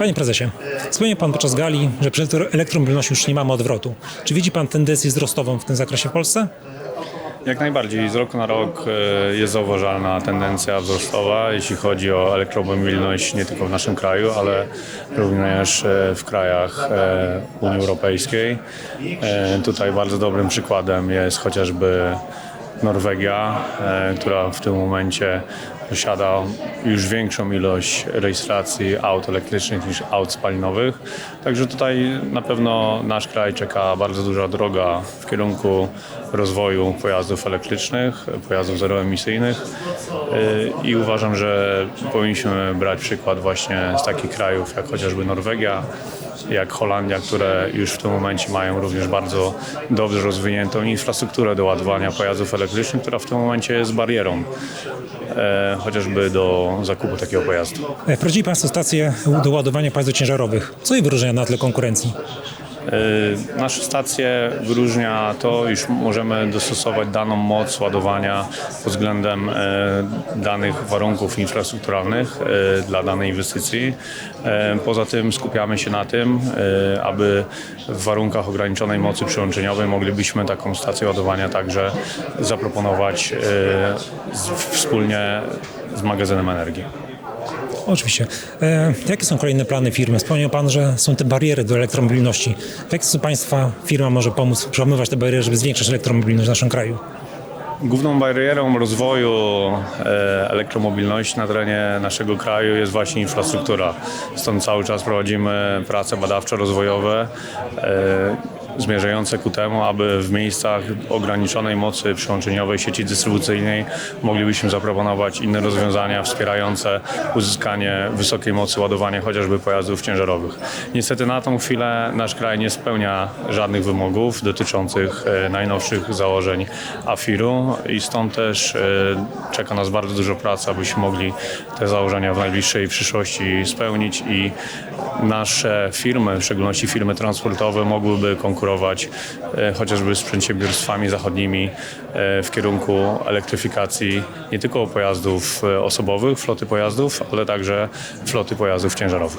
Panie prezesie, wspomniał pan podczas gali, że przy elektro- elektromobilności już nie mamy odwrotu. Czy widzi pan tendencję wzrostową w tym zakresie w Polsce? Jak najbardziej. Z roku na rok e, jest zauważalna tendencja wzrostowa, jeśli chodzi o elektromobilność nie tylko w naszym kraju, ale również e, w krajach e, Unii Europejskiej. Tutaj bardzo dobrym przykładem jest chociażby Norwegia, która w tym momencie posiada już większą ilość rejestracji aut elektrycznych niż aut spalinowych. Także tutaj na pewno nasz kraj czeka bardzo duża droga w kierunku rozwoju pojazdów elektrycznych, pojazdów zeroemisyjnych Yy, i uważam, że powinniśmy brać przykład właśnie z takich krajów jak chociażby Norwegia, jak Holandia, które już w tym momencie mają również bardzo dobrze rozwiniętą infrastrukturę do ładowania pojazdów elektrycznych, która w tym momencie jest barierą e, chociażby do zakupu takiego pojazdu. E, Wprowadzili państwo stacje do ładowania pojazdów ciężarowych. Co je wyróżnia na tle konkurencji? E, Nasze stacje wyróżnia to, iż możemy dostosować daną moc ładowania pod względem e, danych warunków infrastrukturalnych e, dla danej inwestycji. Poza tym skupiamy się na tym, aby w warunkach ograniczonej mocy przyłączeniowej moglibyśmy taką stację ładowania także zaproponować wspólnie z magazynem energii. Oczywiście. E, jakie są kolejne plany firmy? Wspomniał pan, że są te bariery do elektromobilności. W jaki sposób państwa firma może pomóc przełamywać te bariery, żeby zwiększać elektromobilność w naszym kraju? Główną barierą rozwoju e, elektromobilności na terenie naszego kraju jest właśnie infrastruktura. Stąd cały czas prowadzimy prace badawczo-rozwojowe e, zmierzające ku temu, aby w miejscach ograniczonej mocy przyłączeniowej sieci dystrybucyjnej moglibyśmy zaproponować inne rozwiązania wspierające uzyskanie wysokiej mocy ładowania chociażby pojazdów ciężarowych. Niestety na tą chwilę nasz kraj nie spełnia żadnych wymogów dotyczących e, najnowszych założeń AFIR-u i stąd też e, czeka nas bardzo dużo pracy, abyśmy mogli te założenia w najbliższej przyszłości spełnić i nasze firmy, w szczególności firmy transportowe, mogłyby konkurować e, chociażby z przedsiębiorstwami zachodnimi e, w kierunku elektryfikacji nie tylko pojazdów e, osobowych, floty pojazdów, ale także floty pojazdów ciężarowych.